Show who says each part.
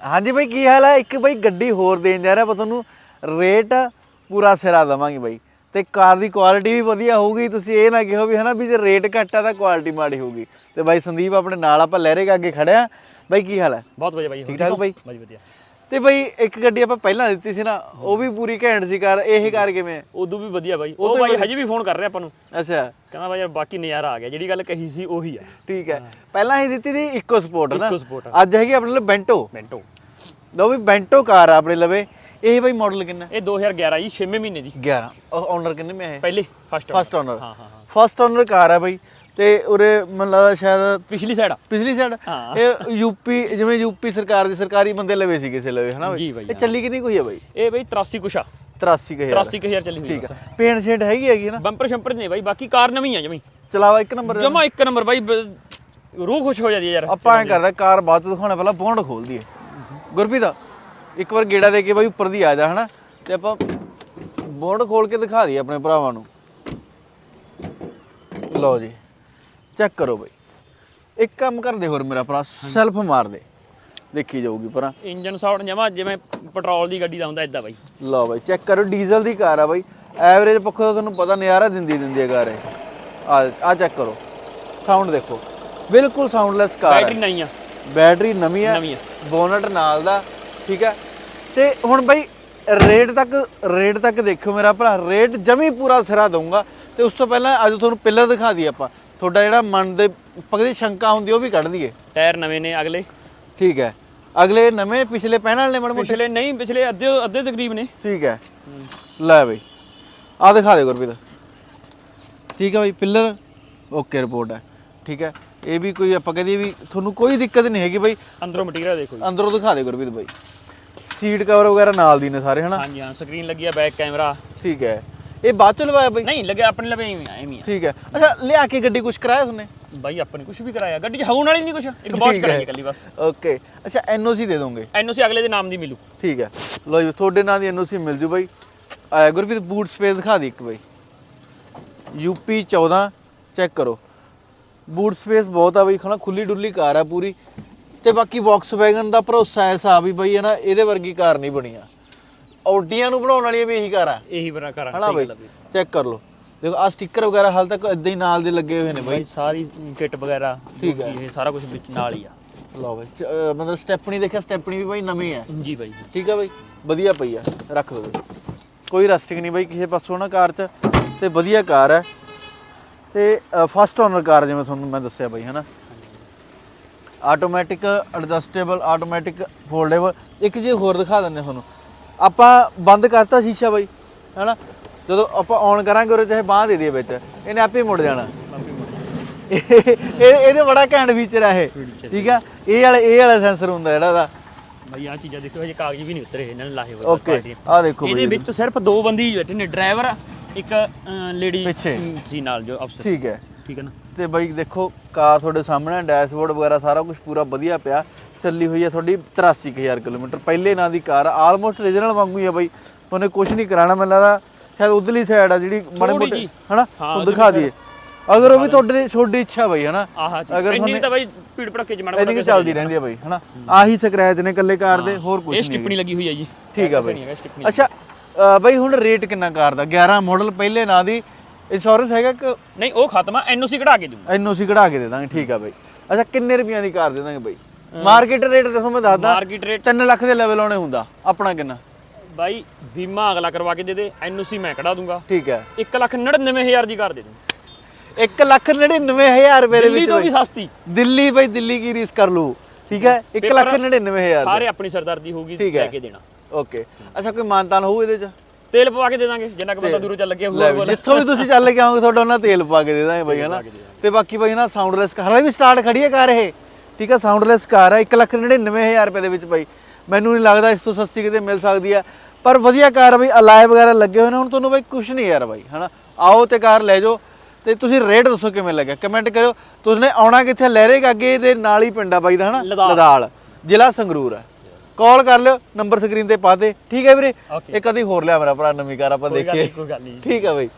Speaker 1: ਹਾਂਜੀ ਬਾਈ ਕੀ ਹਾਲ ਹੈ ਇੱਕ ਬਾਈ ਗੱਡੀ ਹੋਰ ਦੇਣ ਜਾ ਰਿਹਾ ਆਪਾਂ ਤੁਹਾਨੂੰ ਰੇਟ ਪੂਰਾ ਸਿਰਾ ਦਵਾਂਗੇ ਬਾਈ। ਤੇ ਕਾਰ ਦੀ ਕੁਆਲਿਟੀ ਵੀ ਵਧੀਆ ਹੋਊਗੀ ਤੁਸੀਂ ਇਹ ਨਾ ਕਹੋ ਵੀ ਹਨਾ ਵੀ ਜੇ ਰੇਟ ਘੱਟ ਆ ਤਾਂ ਕੁਆਲਿਟੀ ਮਾੜੀ ਹੋਊਗੀ। ਤੇ ਬਾਈ ਸੰਦੀਪ ਆਪਣੇ ਨਾਲ ਆਪਾਂ ਲਹਿਰੇ ਕੇ ਅੱਗੇ ਖੜਿਆ ਬਾਈ ਕੀ ਹਾਲ ਹੈ
Speaker 2: ਬਹੁਤ ਵਧੀਆ ਬਾਈ
Speaker 1: ਠੀਕ ਠਾਕ ਬਾਈ?
Speaker 2: ਬਾਈ ਵਧੀਆ।
Speaker 1: ਤੇ ਬਾਈ ਇੱਕ ਗੱਡੀ ਆਪਾਂ ਪਹਿਲਾਂ ਦਿੱਤੀ ਸੀ ਨਾ ਉਹ ਵੀ ਪੂਰੀ ਘੈਂਟ ਸੀ ਕਾਰ ਇਹ ਕਾਰ ਕਿਵੇਂ?
Speaker 2: ਉਦੋਂ ਵੀ ਵਧੀਆ ਬਾਈ। ਉਹ ਬਾਈ ਹਜੇ ਵੀ ਫੋਨ ਕਰ ਰਿਹਾ ਆਪਾਂ ਨੂੰ।
Speaker 1: ਅੱਛਾ।
Speaker 2: ਕਹਿੰਦਾ ਬਾਈ ਯਾਰ ਬਾਕੀ ਨਜ਼ਾਰਾ ਆ ਗਿਆ ਜਿਹੜੀ ਗੱਲ ਕਹੀ ਸੀ ਉਹੀ ਆ।
Speaker 1: ਠੀਕ ਹੈ। ਪਹਿਲਾਂ ਹੀ ਦਿੱਤੀ ਸੀ ਇਕੋ ਸਪੋਰਟ ਨਾ।
Speaker 2: ਇੱਕੋ ਸਪੋਰਟ
Speaker 1: ਅੱਜ ਹੈਗੀ ਆਪਣੇ ਲਈ ਬੈਂਟੋ।
Speaker 2: ਮਿੰਟੋ
Speaker 1: ਲਓ ਵੀ ਬੈਂਟੋ ਕਾਰ ਆ ਆਪਣੇ ਲਵੇ। ਇਹ ਬਾਈ ਮਾਡਲ ਕਿੰਨਾ?
Speaker 2: ਇਹ 2011 ਜੀ 6ਵੇਂ ਮਹੀਨੇ ਦੀ।
Speaker 1: 11 ਓਨਰ ਕਿੰਨੇ ਮੇ ਹੈ
Speaker 2: ਪਹਿਲੇ ਫਸਟ
Speaker 1: ਫਸਟ ਓਨਰ
Speaker 2: ਹਾਂ ਹਾਂ
Speaker 1: ਫਸਟ ਓਨਰ ਕਾਰ ਹੈ ਬਾਈ। ਤੇ ਉਰੇ ਮੈਨੂੰ ਲੱਗਦਾ ਸ਼ਾਇਦ
Speaker 2: ਪਿਛਲੀ ਸਾਈਡ ਆ।
Speaker 1: ਪਿਛਲੀ ਸਾਈਡ
Speaker 2: ਹਾਂ।
Speaker 1: ਇਹ ਯੂਪੀ ਜਿਵੇਂ ਯੂਪੀ ਸਰਕਾਰ ਦੀ ਸਰਕਾਰੀ ਬੰਦੇ ਲਵੇ ਸੀ ਕਿਸੇ ਲਵੇ ਹਨਾ
Speaker 2: ਜੀ ਬਾਈ,
Speaker 1: ਇਹ ਚੱਲੀ ਕਿੰਨੀ ਕੋਈ ਹੈ ਬਾਈ?
Speaker 2: ਇਹ ਬਾਈ 83 ਕੁਛ ਆ।
Speaker 1: 83000
Speaker 2: 83000 ਚੱਲੀ ਹੋਈ
Speaker 1: ਠੀਕ ਹੈ ਪੇਂਟ ਸ਼ੇਡ ਹੈਗੀ ਹੈਗੀ ਨਾ
Speaker 2: ਬੰਪਰ ਸ਼ੰਪਰ ਨੇ ਬਾਈ ਬਾਕੀ ਕਾਰ ਨਵੀਂ ਆ ਜਮੀ।
Speaker 1: ਚਲਾਵਾ ਇੱਕ ਨੰਬਰ
Speaker 2: ਜਮਾ ਇੱਕ ਨੰਬਰ ਬਾਈ ਬ- ਰੂਹ ਖੁਸ਼ ਹੋ ਜਾਂਦੀ ਹੈ ਯਾਰ।
Speaker 1: ਆਪਾਂ ਐਂ ਕਰਦਾ ਕਾਰ ਚ ਦਿਖਾਉਣਾ ਪਹਿਲਾਂ ਬੌਂਡ ਖੋਲ ਦਈਏ। ਗੁਰਪ੍ਰੀਤ ਇੱਕ ਵਾਰ ਗੇੜਾ ਦੇ ਕੇ ਬਾਈ ਉੱਪਰ ਦੀ ਆ ਜਾ ਹਨਾ? ਤੇ ਆਪਾਂ ਬੌਂਡ ਖੋਲ ਕੇ ਦਿਖਾ ਦਈਏ ਆਪਣੇ ਭਰਾਵਾਂ ਨੂੰ। ਲਓ ਜੀ। ਚੈੱਕ ਕਰੋ ਬਾਈ। ਇੱਕ ਕੰਮ ਕਰਦੇ ਹੋਰ ਮੇਰਾ ਭਰਾ ਸੈਲਫ ਮਾਰ ਦੇ। ਦੇਖੀ ਜਾਊਗੀ ਪਰਾਂ
Speaker 2: ਇੰਜਨ ਸਾਊਂਡ ਜਮਾ ਜਿਵੇਂ ਪੈਟਰੋਲ ਦੀ ਗੱਡੀ ਦਾ ਹੁੰਦਾ ਇਦਾਂ ਬਾਈ।
Speaker 1: ਲਓ ਬਾਈ ਚੈੱਕ ਕਰੋ ਡੀਜ਼ਲ ਦੀ ਕਾਰ ਆ ਬਾਈ। ਐਵਰੇਜ ਪੱਖੋਂ ਤਾਂ ਤੁਹਾਨੂੰ ਪਤਾ ਨਜ਼ਾਰਾ ਦਿੰਦੀ ਦਿੰਦੀ ਹੈ ਕਾਰ ਇਹ। ਆ ਆ ਚੈੱਕ ਕਰੋ। ਸਾਊਂਡ ਦੇਖੋ। ਬਿਲਕੁਲ ਸਾਊਂਡਲੈਸ ਕਾਰ ਹੈ
Speaker 2: ਬੈਟਰੀ ਨਹੀਂ ਆ।
Speaker 1: ਬੈਟਰੀ ਨਵੀਂ ਹੈ
Speaker 2: ਨਵੀਂ ਆ।
Speaker 1: ਬੋਨਟ ਨਾਲ ਦਾ ਠੀਕ ਹੈ ਤੇ ਹੁਣ ਬਾਈ ਰੇਟ ਤੱਕ ਰੇਟ ਤੱਕ ਦੇਖਿਓ ਮੇਰਾ ਭਰਾ। ਰੇਟ ਜਮੀ ਪੂਰਾ ਸਿਰਾ ਦਊਂਗਾ। ਤੇ ਉਸ ਤੋਂ ਪਹਿਲਾਂ ਅੱਜ ਤੁਹਾਨੂੰ ਪਿੱਲਰ ਦਿਖਾ ਦਈਏ ਆਪਾਂ। ਤੁਹਾਡਾ ਜਿਹੜਾ ਮਨ ਦੇ ਪਕਦੀ ਸ਼ੰਕਾ ਹੁੰਦੀ ਉਹ ਵੀ ਕੱਢ ਦਈਏ।
Speaker 2: ਟਾਇਰ ਨਵੇਂ ਨੇ ਅਗਲੇ।
Speaker 1: ਠੀਕ ਹੈ। ਅਗਲੇ ਨਵੇਂ ਪਿਛਲੇ ਪਹਿਣ ਵਾਲੇ ਨੇ ਮੜ ਮੋਟੇ?
Speaker 2: ਪਿਛਲੇ ਨਹੀਂ ਪਿਛਲੇ ਅੱਧੇ ਅੱਧੇ ਤਕਰੀਬ ਨੇ।
Speaker 1: ਠੀਕ ਹੈ। ਲੈ ਬਈ। ਆ ਦਿਖਾ ਦੇ ਗੁਰਪ੍ਰੀਤ। ਠੀਕ ਹੈ ਬਈ ਪਿੱਲਰ ਓਕੇ ਰਿਪੋਰਟ ਹੈ। ਠੀਕ ਹੈ। ਇਹ ਵੀ ਕੋਈ ਆਪਾਂ ਕਹਦੇ ਵੀ ਤੁਹਾਨੂੰ ਕੋਈ ਦਿੱਕਤ ਨਹੀਂ ਹੈਗੀ ਬਈ।
Speaker 2: ਅੰਦਰੋਂ ਮਟੀਰੀਅਲ ਦੇਖੋ ਜੀ।
Speaker 1: ਅੰਦਰੋਂ ਦਿਖਾ ਦੇ ਗੁਰਪ੍ਰੀਤ ਬਾਈ। ਸੀਟ ਕਵਰ ਵਗੈਰਾ ਨਾਲ ਦੀ ਨੇ ਸਾਰੇ ਹਨਾ?
Speaker 2: ਹਾਂਜੀ ਹਾਂ ਸਕਰੀਨ ਲੱਗੀ ਆ ਬੈਕ ਕੈਮਰਾ
Speaker 1: ਠੀਕ ਹੈ। ਇਹ ਬਾਅਦ ਚ ਲਵਾਇਆ ਬਾਈ?
Speaker 2: ਨਹੀਂ ਲੱਗਿਆ ਆਪਣੇ ਲਵੇ ਐਵੇਂ ਆ, ਐਵੇਂ
Speaker 1: ਠੀਕ ਹੈ। ਅੱਛਾ ਲਿਆ ਕੇ ਗੱਡੀ ਕੁਝ ਕਰਾਇਆ ਤੁਮਨੇ
Speaker 2: ਆ ਬਾਈ ਆਪਾਂ ਨੇ ਕੁਝ ਵੀ ਕਰਾਇਆ। ਗੱਡੀ 'ਚ ਹਵਾਉਣ ਵਾਲੀ ਨਹੀਂ ਕੁਝ ਇੱਕ ਵਾਸ਼। ਕਰਾਈ ਕੱਲੀ ਬਸ।
Speaker 1: ਓਕੇ। ਅੱਛਾ ਐਨਓਸੀ ਦੇ ਦੋਗੇ?
Speaker 2: ਐਨਓਸੀ ਅਗਲੇ ਦੇ ਨਾਮ ਦੀ ਮਿਲੂ।
Speaker 1: ਠੀਕ ਹੈ। ਲੋ ਜੀ ਤੁਹਾਡੇ ਨਾਂ ਦੀ ਐਨਓਸੀ ਮਿਲ ਜੂ ਬਾਈ। ਆਇਆ ਗੁਰਪ੍ਰੀਤ ਬੂਟ ਸਪੇਸ ਦਿਖਾ ਦੇ ਇੱਕ ਬਾਈ। ਯੂਪੀ 14 ਚੈੱਕ ਕਰੋ। ਬੂਟ ਸਪੇਸ ਬਹੁਤ ਆ ਬਈ ਖਣਾ ਖੁੱਲੀ ਡੁੱਲੀ ਕਾਰ ਆ ਪੂਰੀ। ਤੇ ਬਾਕੀ ਵੈਗਨ ਦਾ ਭਰੋਸਾ ਐਸਾ ਵੀ ਬਈ ਹੈ ਨਾ ਇਹਦੇ ਵਰਗੀ ਕਾਰ ਨਹੀਂ ਬਣੀ ਆ। ਆਡੀਆਂ ਨੂੰ ਬਣਾਉਣ ਵਾਲੀਆਂ ਵੀ ਇਹੀ ਕਾਰ ਆ।
Speaker 2: ਇਹੀ ਬਣਾ ਕਰਾਂ
Speaker 1: ਹਨਾ
Speaker 2: ਸਹੀ
Speaker 1: ਬਈ?
Speaker 2: ਗੱਲ ਆ ਬਈ।
Speaker 1: ਚੈੱਕ ਕਰ ਲਓ। ਦੇਖੋ ਆ ਸਟicker ਵਗੈਰਾ ਹਾਲ ਤੱਕ ਇਦਾਂ ਹੀ ਨਾਲ ਦੇ ਲੱਗੇ ਹੋਏ ਨੇ ਬਾਈ।
Speaker 2: ਸਾਰੀ ਕਿੱਟ ਵਗੈਰਾ
Speaker 1: ਠੀਕ ਹੈ।
Speaker 2: ਇਹ ਸਾਰਾ ਕੁਝ ਵਿੱਚ ਨਾਲ ਹੀ ਆ।
Speaker 1: ਲਓ ਬਾਈ ਮਤਲਬ ਸਟੈਪਨੀ ਦੇਖਿਆ? ਸਟੈਪਨੀ ਵੀ ਬਾਈ ਨਵੀਂ ਹੈ।
Speaker 2: ਜੀ ਬਾਈ।
Speaker 1: ਠੀਕ ਆ ਬਾਈ? ਵਧੀਆ ਪਈ ਆ। ਰੱਖ ਬਾਈ। ਕੋਈ ਰਸਟਿੰਗ ਨਹੀਂ ਬਾਈ ਕਿਸੇ ਪਾਸੋਂ ਨਾ ਕਾਰ 'ਚ। ਤੇ ਵਧੀਆ ਕਾਰ ਹੈ। ਤੇ ਫਸਟ ਓਨਰ ਕਾਰ ਜਿਵੇਂ ਤੁਹਾਨੂੰ ਮੈਂ ਦੱਸਿਆ ਬਾਈ ਹਨਾ? ਆਟੋਮੈਟਿਕ ਐਡਜਸਟੇਬਲ ਆਟੋਮੈਟਿਕ ਫੋਲਡੇਬਲ ਇੱਕ ਜੇ ਹੋਰ ਦਿਖਾ ਦਿੰਦੇ ਤੁਹਾਨੂੰ। ਆਪਾਂ ਬੰਦ ਕਰਤਾ ਸ਼ੀਸ਼ਾ ਬਾਈ ਹਨਾ? ਜਦੋਂ ਆਪਾਂ ਔਨ ਕਰਾਂਗੇ ਉਹਦੇ ਚਾਹੇ ਬਾਹ ਦੇ ਦਈਏ ਵਿੱਚ ਇਹਨੇ ਆਪੇ ਮੁੜ ਜਾਣਾ। ਇਹ ਇਹ- ਇਹਦੇ ਬੜਾ ਘੈਂਟ ਫੀਚਰ ਆ ਇਹ ਠੀਕ ਆ? ਇਹ ਵਾਲੇ ਇਹ ਵਾਲਾ ਸੈਂਸਰ ਹੁੰਦਾ ਜਿਹੜਾ ਦਾ।
Speaker 2: ਬਾਈ ਆ ਚੀਜ਼ਾਂ ਦੇਖੋ ਹਜੇ ਕਾਗਜ਼ ਵੀ ਨਹੀਂ ਉਤਰੇ ਇਹਨਾਂ ਨੇ ਲਾਹੇ ਹੋਏ
Speaker 1: ਓਕੇ ਆ ਦੇਖੋ
Speaker 2: ਇਹਦੇ ਵਿੱਚ ਸਿਰਫ ਦੋ ਬੰਦੇ ਹੀ ਬੈਠੇ ਨੇ ਡਰਾਈਵਰ ਇੱਕ ਲੇਡੀ
Speaker 1: ਪਿੱਛੇ।
Speaker 2: ਸੀ ਨਾਲ ਜੋ ਅਫਸਰ
Speaker 1: ਠੀਕ ਹੈ।
Speaker 2: ਠੀਕ ਹੈ ਨਾ?
Speaker 1: ਤੇ ਬਾਈ ਦੇਖੋ ਕਾਰ ਤੁਹਾਡੇ ਸਾਹਮਣੇ ਡੈਸ਼ਬੋਰਡ ਵਗੈਰਾ ਸਾਰਾ ਕੁਝ ਪੂਰਾ ਵਧੀਆ ਪਿਆ। ਚੱਲੀ ਹੋਈ ਹੈ ਤੁਹਾਡੀ 83000 ਕਿਲੋਮੀਟਰ। ਪਹਿਲੇ ਨਾਂ ਦੀ ਕਾਰ ਆਲਮੋਸਟ ਰੀਜਨਲ ਵਾਂਗੂ ਹੀ ਆ ਬਾਈ। ਉਹਨੇ ਕੁਝ ਨਹੀਂ ਕਰਾਣਾ ਮੈਨੂੰ ਲੱਗਦਾ ਸ਼ਾਇਦ ਉਧਰਲੀ ਸਾਈਡ ਆ ਜਿਹੜੀ ਮਾੜੇ ਮੋਟੇ। ਹਨਾ? ਉਹ ਦਿਖਾ ਦਈਏ। ਅਗਰ ਉਹ ਵੀ ਤੁਹਾਡੇ ਤੁਹਾਡੀ ਇੱਛਾ ਬਾਈ ਹਨਾ? ਅਗਰ
Speaker 2: ਇੰਨੀ ਤਾਂ ਬਾਈ ਭੀੜ ਭੜਕੇ ਚ ਮਾੜਾ
Speaker 1: ਕੁ ਚੱਲਦੀ ਰਹਿੰਦੀ ਹੈ ਬਾਈ ਹਨਾ? ਆਹੀ ਸਕ੍ਰੈਚ ਨੇ ਇਕੱਲੇ ਕਾਰ ਦੇ ਹੋਰ ਕੁਝ
Speaker 2: ਇਹ
Speaker 1: ਨਹੀਂ
Speaker 2: ਸਟਿਪਣੀ ਲੱਗੀ ਹੋਈ ਹੈ ਜੀ।
Speaker 1: ਠੀਕ ਆ ਬਾਈ। ਅੱਛਾ ਬਾਈ ਹੁਣ ਰੇਟ ਕਿੰਨਾ ਕਾਰ ਦਾ? 11 ਮਾਡਲ ਪਹਿਲੇ ਨਾਂ ਦੀ ਇੰਸ਼ੋਰੈਂਸ ਹੈਗਾ ਕਿ
Speaker 2: ਨਹੀਂ ਉਹ ਖਤਮ ਆ ਐਨਓਸੀ ਕਢਾ ਕੇ ਦੂੰਗਾ
Speaker 1: ਐਨਓਸੀ ਕਢਾ ਕੇ ਦੇ ਦਾਂਗੇ ਠੀਕ ਆ ਬਾਈ। ਅੱਛਾ ਕਿੰਨੇ ਰੁਪਈਆਂ ਦੀ ਕਾਰ ਦੇ ਦਾਂਗੇ ਬਾਈ? ਮਾਰਕੀਟ ਰੇਟ ਦੱਸੋ ਮੈਂ ਦੱਸਦਾ
Speaker 2: ਮਾਰਕੀਟ ਰੇਟ
Speaker 1: 3 ਲੱਖ ਦੇ ਲੈਵਲ ਆਉਣੇ ਹੁੰਦਾ ਆਪਣਾ ਕਿੰਨਾ?
Speaker 2: ਬਾਈ ਬੀਮਾ ਅਗਲਾ ਕਰਵਾ ਕੇ ਦੇ ਦੇ ਐਨਓਸੀ ਮੈਂ ਕਢਾ ਦੂੰਗਾ।
Speaker 1: ਠੀਕ ਹੈ।
Speaker 2: 199000 ਦੀ ਕਰ ਦੇ ਦੂੰ।
Speaker 1: 1 ਲੱਖ 99000 ਰੁਪਏ ਦੇ
Speaker 2: ਦਿੱਲੀ
Speaker 1: ਵਿੱਚ
Speaker 2: ਤੋਂ ਵੀ। ਸਸਤੀ।
Speaker 1: ਦਿੱਲੀ ਬਾਈ ਦਿੱਲੀ ਕੀ ਰੀਸ ਕਰ ਲੂ ਠੀਕ ਹੈ 1 ਲੱਖ 99000
Speaker 2: ਸਾਰੇ ਆਪਣੀ ਸਰਦਾਰਦੀ ਹੋਊਗੀ। ਲੈ ਕੇ ਦੇਣਾ।
Speaker 1: ਓਕੇ। ਅੱਛਾ ਕੋਈ ਮਾਨਤਾਨ ਹੋਊ ਇਹਦੇ ਚ?
Speaker 2: ਤੇਲ ਪਵਾ ਕੇ ਦੇ ਦਾਂਗੇ ਜਿੰਨਾ ਕੁ ਬੰਦਾ ਦੂਰੋਂ ਚੱਲ ਗਿਆ ਹੋਊਗਾ
Speaker 1: ਵੀ, ਜਿੱਥੋਂ ਵੀ ਤੁਸੀਂ ਚੱਲ ਕੇ ਆਓਗੇ ਤੁਹਾਡਾ ਉਹਨਾਂ ਤੇਲ ਪਾ ਕੇ ਦੇ ਦਾਂਗੇ ਬਾਈ ਹਨਾ ਤੇ ਬਾਕੀ ਬਾਈ ਨਾ ਸਾਊਂਡਲੈਸ ਹਲੇ ਵੀ ਸਟਾਰਟ ਖੜੀ ਹੈ ਕਾਰ ਇਹ। ਠੀਕ ਹੈ ਸਾਊਂਡਲੈਸ ਕਾਰ ਹੈ 1 ਲੱਖ 99000 ਰੁਪਏ ਦੇ ਵਿੱਚ ਬਾਈ। ਮੈਨੂੰ ਨਹੀਂ ਲੱਗਦਾ ਇਸ ਤੋਂ ਸਸਤੀ ਕਿਤੇ ਮਿਲ ਸਕਦੀ ਹੈ ਪਰ ਵਧੀਆ ਕਾਰ ਆ ਬਈ ਅਲਾਈ ਵਗੈਰਾ ਲੱਗੇ ਹੋਏ ਨੇ ਹੁਣ ਤੁਹਾਨੂੰ ਬਾਈ ਕੁਝ ਨਹੀਂ ਯਾਰ ਬਾਈ ਹਨਾ? ਆਓ ਤੇ ਕਾਰ ਲੈ ਜਾਓ। ਤੇ ਤੁਸੀਂ ਰੇਟ ਦੱਸੋ ਕਿਵੇਂ ਲੱਗਿਆ? ਕਮੈਂਟ ਕਰਿਓ। ਤੁਸੀਂ ਆਉਣਾ ਕਿੱਥੇ ਲਹਿਰੇ ਅੱਗੇ ਦੇ ਨਾਲ ਹੀ ਪਿੰਡਾ ਬਾਈ ਦਾ ਹਨਾ?
Speaker 2: ਲਦਾਲ।
Speaker 1: ਜ਼ਿਲ੍ਹਾ ਸੰਗਰੂਰ ਹੈ ਕਾਲ ਕਰ ਲਿਓ ਨੰਬਰ ਸਕਰੀਨ ਤੇ ਪਾ ਦੇ। ਠੀਕ ਹੈ ਵੀਰੇ. ਇਹ ਕਦੀ ਹੋਰ ਲਿਆ ਮੇਰਾ ਭਰਾ ਨਵੀਂ ਕਾਰ ਆਪਾਂ ਦੇਖੀਏ। ਠੀਕ ਹੈ ਬਾਈ।